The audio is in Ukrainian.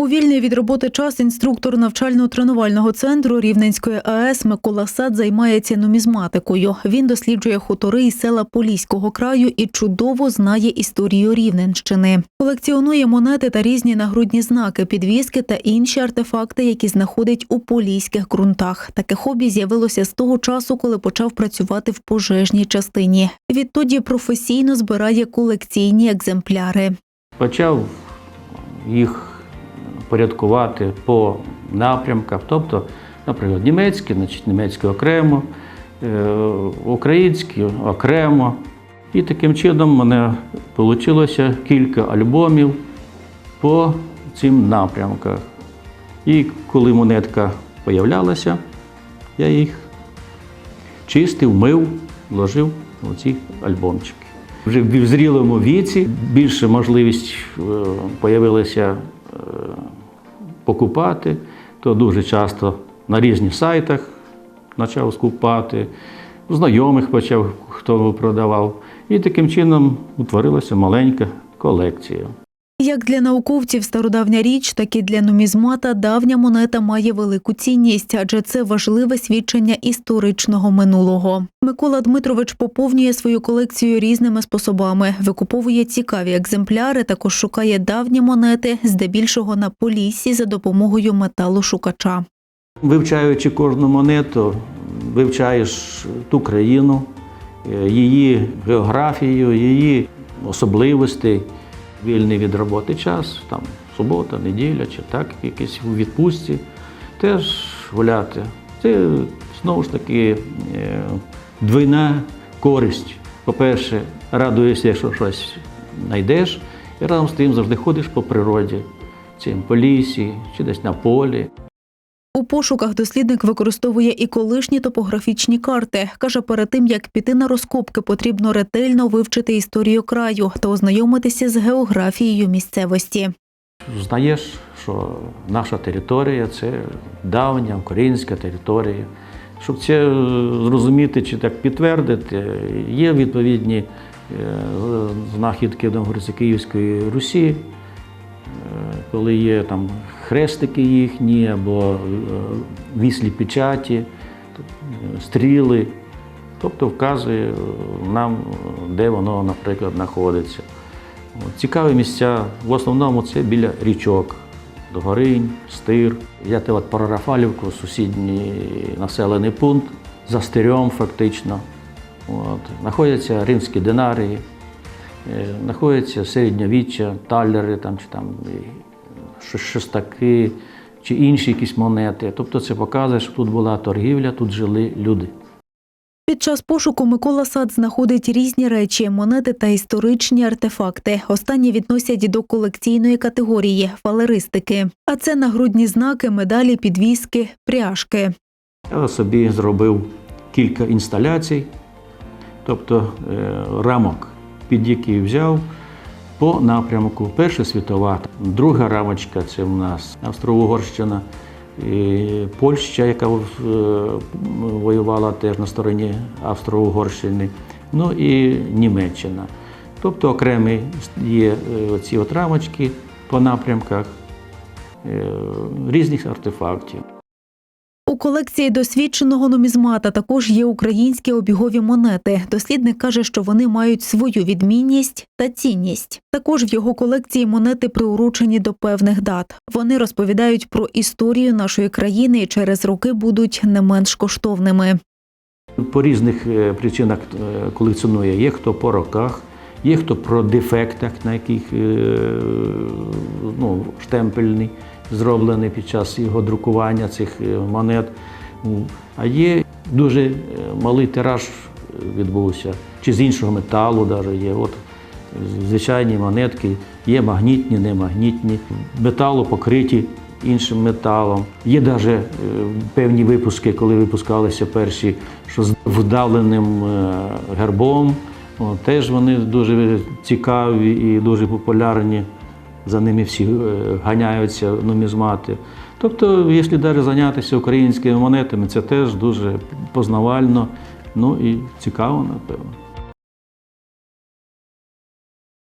У вільний від роботи час інструктор навчально-тренувального центру Рівненської АЕС Микола Сад займається нумізматикою. Він досліджує хутори і села Поліського краю і чудово знає історію Рівненщини. Колекціонує монети та різні нагрудні знаки, підвіски та інші артефакти, які знаходить у поліських ґрунтах. Таке хобі з'явилося з того часу, коли почав працювати в пожежній частині. Відтоді професійно збирає колекційні екземпляри. почав їх порядкувати по напрямках. Тобто, наприклад, німецькі, значить німецькі окремо, е, українські окремо. І таким чином мене вийшло кілька альбомів по цим напрямках. І коли монетка появлялася, я їх чистив, мив, вложив у ці альбомчики. Вже в зрілому віці більше можливість е, появилася е, покупати, то дуже часто на різних сайтах почав скупати, знайомих почав, хто продавав. І таким чином утворилася маленька колекція. Як для науковців стародавня річ, так і для нумізмата давня монета має велику цінність, адже це важливе свідчення історичного минулого. Микола Дмитрович поповнює свою колекцію різними способами, викуповує цікаві екземпляри, також шукає давні монети, здебільшого на поліссі за допомогою металошукача. Вивчаючи кожну монету, вивчаєш ту країну, е, її географію, її особливості, вільний від роботи час, там субота, неділя чи так, якісь у відпустці, теж гуляти. Це знову ж таки е, двійна користь. По-перше, радуєшся, якщо щось знайдеш, і разом з тим завжди ходиш по природі, цим по лісі чи десь на полі. У пошуках дослідник використовує і колишні топографічні карти. Каже, перед тим як піти на розкопки, потрібно ретельно вивчити історію краю та ознайомитися з географією місцевості. Знаєш, що наша територія це давня українська територія. Щоб це е, зрозуміти чи так підтвердити, є відповідні е, знахідки в Київської Русі, е, коли є там хрестики їхні або е, віслі печаті, е, стріли, тобто вказує нам, де воно, наприклад, знаходиться. Цікаві місця, в основному це біля річок. Догоринь, Стир. Взяти от Парарафалівку, сусідній населений пункт, за стирьом фактично. От. Знаходяться римські динарії, е, знаходяться середньовіччя, талери там, чи там ш- шестаки, чи інші якісь монети. Тобто це показує, що тут була торгівля, тут жили люди. Під час пошуку Микола Сад знаходить різні речі, монети та історичні артефакти. Останні відносять до колекційної категорії фалеристики. А це нагрудні знаки, медалі, підвіски, пряжки. Я собі зробив кілька інсталяцій, тобто е, рамок, під які взяв по напрямку. Перша світова, друга рамочка це в нас Австро-Угорщина, Польща, яка е, воювала теж на стороні Австро-Угорщини, ну і Німеччина. Тобто окремі є е, ці от рамочки по напрямках е, різних артефактів. У колекції досвідченого нумізмата також є українські обігові монети. Дослідник каже, що вони мають свою відмінність та цінність. Також в його колекції монети приурочені до певних дат. Вони розповідають про історію нашої країни і через роки будуть не менш коштовними. По різних е, причинах е, колекціонує. Є хто по роках, є хто про дефектах, на яких е, ну, штемпельний зроблений під час його друкування цих е, монет. А є дуже е, малий тираж відбувся, чи з іншого металу навіть є. От звичайні монетки, є магнітні, немагнітні, металу покриті іншим металом. Є навіть певні випуски, коли випускалися перші, що з вдавленим е, гербом. Теж вони дуже цікаві і дуже популярні. За ними всі е, ганяються нумізмати. Тобто, якщо навіть зайнятися українськими монетами, це теж дуже познавально, ну і цікаво, напевно.